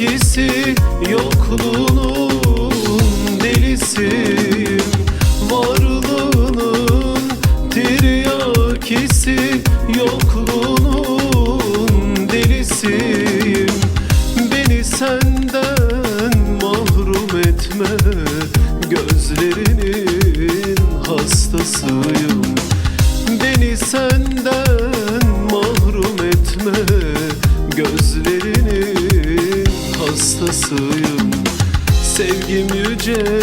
ikisi yokluğunun delisi. Varlığının tiryakisi yokluğunun delisi. Beni senden mahrum etme gözlerinin hastasıyım. Beni senden mahrum etme gözlerinin hastasıyım Sevgim yüce